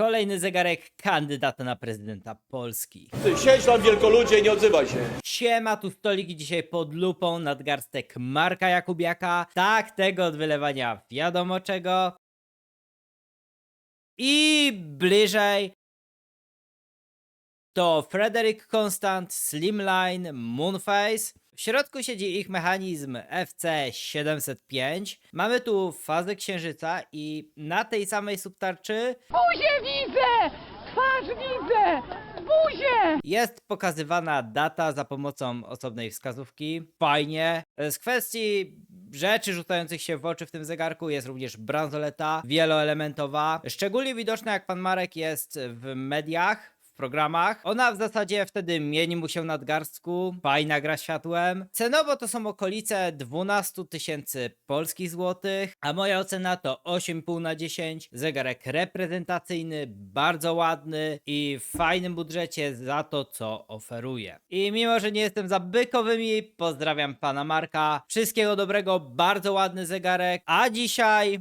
Kolejny zegarek kandydata na prezydenta Polski. Ty siedź tam wielkoludzie i nie odzywaj się. Siema, tu stoliki dzisiaj pod lupą nadgarstek Marka Jakubiaka. Tak, tego od wylewania wiadomo czego. I bliżej to Frederick Constant, Slimline, Moonface. W środku siedzi ich mechanizm FC705. Mamy tu fazę księżyca i na tej samej subtarczy Buzię widzę! Twarz widzę! Buzię! Jest pokazywana data za pomocą osobnej wskazówki. Fajnie. Z kwestii rzeczy rzucających się w oczy w tym zegarku jest również bransoleta wieloelementowa. Szczególnie widoczna jak pan Marek jest w mediach. Programach. Ona w zasadzie wtedy mieni mu się nadgarstku. Fajna gra światłem. Cenowo to są okolice 12 tysięcy polskich złotych, a moja ocena to 8,5 na 10. Zegarek reprezentacyjny, bardzo ładny i w fajnym budżecie za to, co oferuje. I mimo, że nie jestem za bykowymi, pozdrawiam pana Marka. Wszystkiego dobrego, bardzo ładny zegarek. A dzisiaj